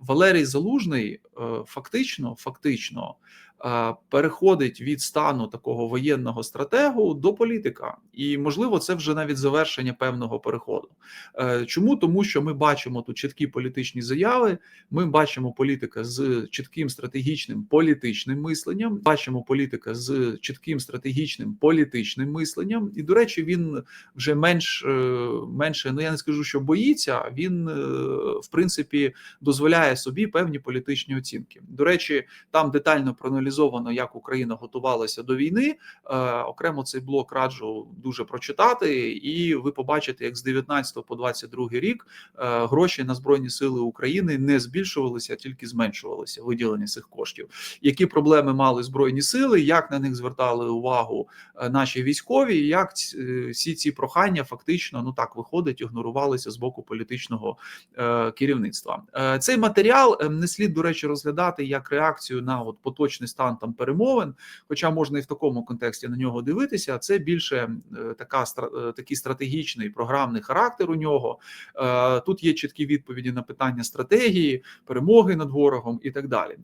Валерій Залужний фактично, фактично е, переходить від стану такого воєнного стратегу до політика, і можливо, це вже навіть завершення певного переходу. Е, Чому тому, що ми бачимо тут чіткі політичні заяви, ми бачимо політика з чітким стратегічним політичним мисленням, бачимо політика з чітким стратегічним політичним мисленням, і до речі, він вже менш е, менше. Ну я не скажу, що боїться. Він е, в принципі дозволяє собі певні політичні оцінки. До речі, там детально проаналізовано, як Україна готувалася до війни. Е, Окремо цей блок раджу дуже прочитати, і ви побачите, як з 19 по 22 рік е, гроші на збройні сили України не збільшувалися, а тільки зменшувалися виділення цих коштів. Які проблеми мали збройні сили, як на них звертали увагу е, наші військові, і як всі ці прохання фактично ну так виходить, ігнорувалися з боку політичного керівництва. Цей матеріал не слід, до речі, розглядати як реакцію на от поточний стан там перемовин, хоча можна і в такому контексті на нього дивитися. Це більше е, така е, такий стратегічний програмний характер у нього. Е, Тут є чіткі відповіді на питання стратегії, перемоги над ворогом і так далі.